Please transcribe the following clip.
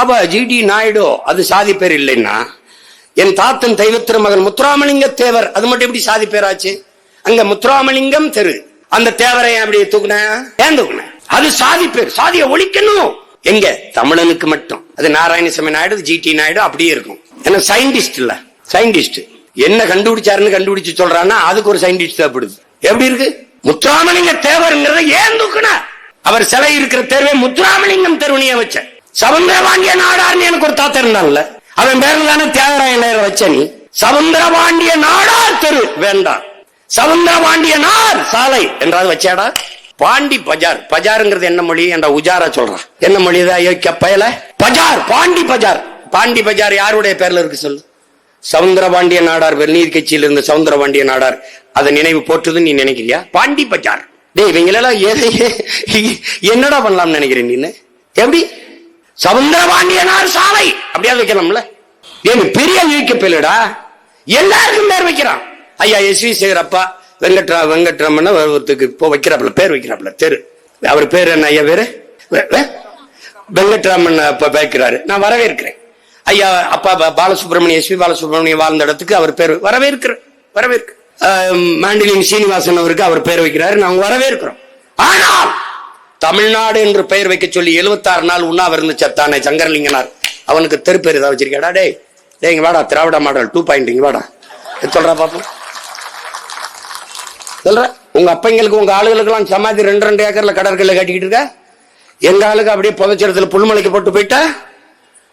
அப்ப ஜிடி நாயுடு அது சாதி பேர் இல்லைன்னா என் தாத்தன் தெய்வத்திரு மகன் முத்துராமலிங்க தேவர் அது மட்டும் எப்படி சாதி பேராச்சு? அங்க முத்துராமலிங்கம் தெரு. அந்த தேவரை அப்படியே அப்படி தூக்குன? ஏன் தூக்குன? அது சாதி பேர் சாதியை ஒழிக்கணும். எங்க? தமிழனுக்கு மட்டும். அது நாராயணசாமி நாயுடு ஜி டி நாயுடு அப்படியே இருக்கும். ஏன்னா சயின்டிஸ்ட் இல்ல. சயின்டிஸ்ட். என்ன கண்டுபிடிச்சாருன்னு கண்டுபிடிச்சு சொல்றான்னா அதுக்கு ஒரு சயின்டிஸ்ட் தேவைப்படுது. எப்படி இருக்கு? முத்துராமலிங்க தேவருங்கிறத ஏன் தூக்குன? அவர் சிலை இருக்கிற தேர்வை முத்துராமலிங்கம் தெருவனிய சமுந்திர பாண்டிய நாடார்னு எனக்கு ஒரு தாத்தா இருந்தான்ல. அவன் பேர்ல தானே தியாகராய நேர வச்ச நீ. சவுந்தரபாண்டிய நாடார் தெரு வேண்டாம். சவுந்தரபாண்டிய நார் சாலை என்றாவது வச்சாடா? பாண்டி பஜார். பஜாருங்கிறது என்ன மொழி என்ற உஜாரா சொல்றான். என்ன மொழி தான் அயோக்கிய பயல? பஜார் பாண்டி பஜார். பாண்டி பஜார் யாருடைய பேர்ல இருக்கு சொல்லு? சவுந்தரபாண்டிய நாடார் வெந்நீர் கட்சியில் இருந்த சவுந்தரபாண்டிய நாடார். அதை நினைவு போற்றுதுன்னு நீ நினைக்கிறியா? பாண்டி பஜார். டேய் இவங்களெல்லாம் என்னடா பண்ணலாம்னு நினைக்கிறேன் நீ எப்படி? சவுந்தரபாண்டியனார் சாலை. அப்படியாவது வைக்கலாம்ல ஏன் பெரிய யூகி பிள்ளைடா எல்லாருக்கும் பேர் வைக்கிறான். ஐயா எஸ் வி சேகரப்பா வெங்கட்ரா வெங்கட்ரமன் ஒருத்தருக்கு இப்போ வைக்கிறாப்புல பேர் வைக்கிறாப்புல தெரு. அவர் பேர் என்ன ஐயா பேரு வெங்கட்ராமன் அப்ப வைக்கிறாரு. நான் வரவேற்கிறேன். ஐயா அப்பா பாலசுப்ரமணிய எஸ் வி பாலசுப்ரமணியம் வாழ்ந்த இடத்துக்கு அவர் பேர் வரவேற்கிறேன் வரவேற்க. மாண்டிலிங் சீனிவாசன் அவருக்கு அவர் பேர் வைக்கிறாரு. நாங்க வரவேற்கிறோம். ஆனால் தமிழ்நாடு என்று பெயர் வைக்க சொல்லி 76 நாள் உண்ணாவிருந்து செத்தானே சங்கரலிங்கனார் அவனுக்கு தெருப்பேர் ஏதாவது வச்சிருக்காடா? டே டே இங்க வாடா திராவிட மாடல் டூ பாயிண்ட் இங்க வாடா. இது சொல்றா பாப்போம் சொல்ற. உங்க அப்பங்களுக்கு உங்க ஆளுகளுக்கெல்லாம் சமாதி ரெண்டு ரெண்டு ஏக்கர்ல கடற்கரையில் கட்டிக்கிட்டு இருக்க? எங்க ஆளுக்கு அப்படியே புதைச்சரத்துல புல்மலைக்கு போட்டு போயிட்டா?